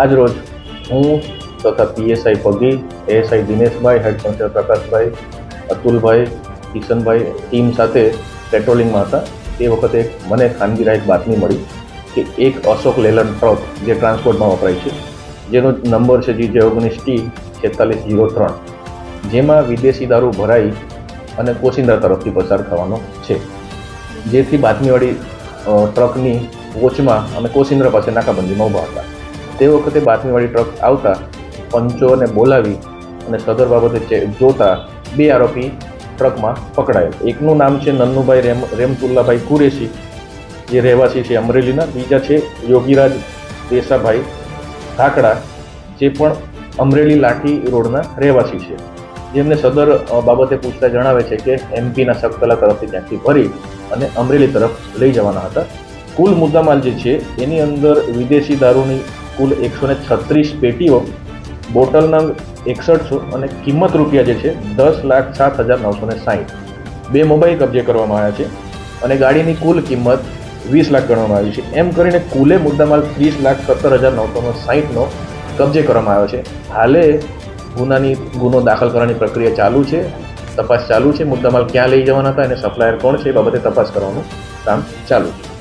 આજરોજ હું તથા PSI Pagi, ASI Dineshbhai, head constable Prakashbhai, Atulbhai, Kishanbhai team સાથે પેટ્રોલિંગમાં હતા. તે વખતે મને ખાનગી એક બાતમી મળી કે એક અશોક લેલન ટ્રક જે ટ્રાન્સપોર્ટમાં વપરાય છે, જેનો નંબર છે જી ઓગણીસ ટી છેતાલીસ જીરો ત્રણ, જેમાં વિદેશી દારૂ ભરાઈ અને કોચિંદા તરફથી પસાર થવાનો છે. જેથી બાતમીવાળી ટ્રકની વોચમાં અમે કોસિંદ્રા પાસે નાકાબંધીમાં ઊભા હતા. તે વખતે બાતમીવાળી ટ્રક આવતા પંચોને બોલાવી અને સદર બાબતે જોતા બે આરોપી ટ્રકમાં પકડાયો. એકનું નામ છે નન્નુભાઈ રેમ, રેમતુલ્લાભાઈ કુરેશી, જે રહેવાસી છે અમરેલીના. બીજા છે યોગીરાજ દેસાભાઈ ધાકડા જે પણ અમરેલી લાઠી રોડના રહેવાસી છે. જેમને સદર બાબતે પૂછતા જણાવે છે કે એમપીના સકતલા તરફથી ત્યાંથી ભરી અને અમરેલી તરફ લઈ જવાના હતા. કુલ મુદ્દામાલ જે છે, એની અંદર વિદેશી દારૂની કુલ એકસો ને છત્રીસ પેટીઓ બોટલ નંગ એકસઠસો અને કિંમત રૂપિયા જે છે, દસ લાખ સાત હજાર નવસો ને સાહીઠ. બે મોબાઈલ કબજે કરવામાં આવ્યા છે અને ગાડીની કુલ કિંમત વીસ લાખ ગણવામાં આવી છે. એમ કરીને કુલે મુદ્દામાલ ત્રીસ લાખ સત્તર હજાર નવસો સાહીઠનો કબજે કરવામાં આવ્યો છે. હાલે ગુનાની, ગુનો દાખલ કરવાની પ્રક્રિયા ચાલુ છે, તપાસ ચાલુ છે. મુદ્દામાલ ક્યાં લઈ જવાના હતા અને સપ્લાયર કોણ છે એ બાબતે તપાસ કરવાનું કામ ચાલુ છે.